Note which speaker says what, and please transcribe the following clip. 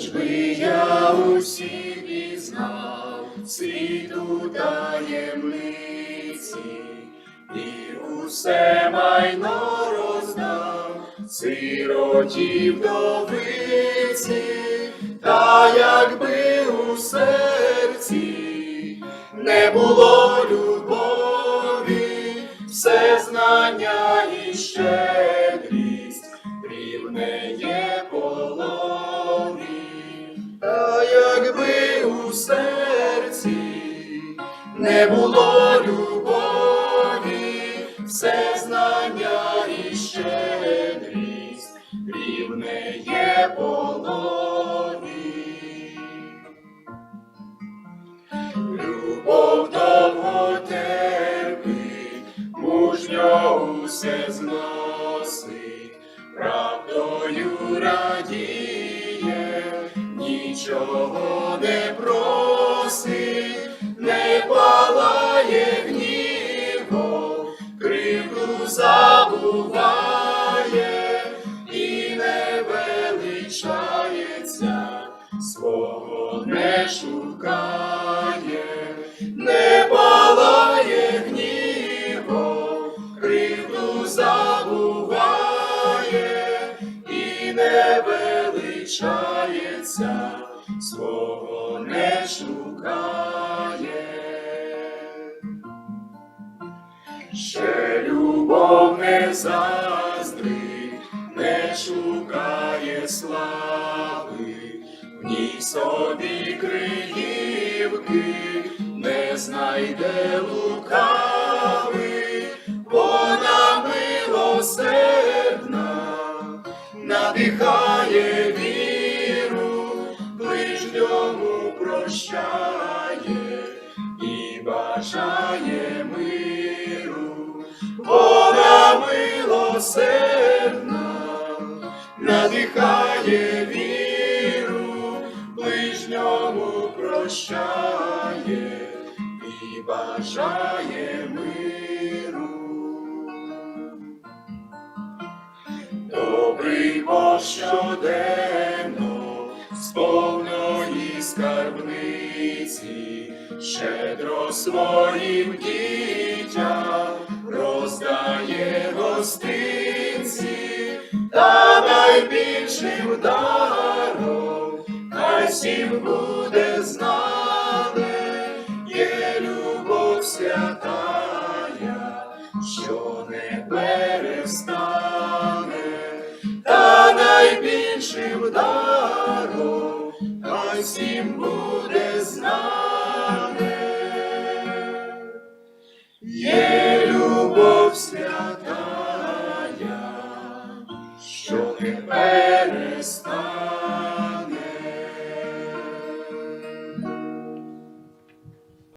Speaker 1: Хоч би я усі пізнав світу таємниці, і усе майно роздав. Сироті вдовиці, та якби у серці не було любові, все знання і не було любові, все знання і щедрість рівне є полові. Любов довго терпить, мужньо усе зносить, правдою радіє, нічого не просить, забуває і не величається, свого не шукає, не палає гнівом, кривду забуває і не величається, свого не шукає. Ще любов не заздрить, не шукає слави, в ній собі криївки не знайде лукави, вона милосердна, надихає віру, ближньому прощає і бажає миру, милосердна, надихає віру, ближньому прощає і бажає миру. Добрий Бог щоденно з повної скарбниці, щедро своїм дітям роздає гостинці, та найбільшим даром хай всім буде знане, є любов святая, що не перестане, та найбільшим даром хай всім буде знане. Є святая, що не перестане.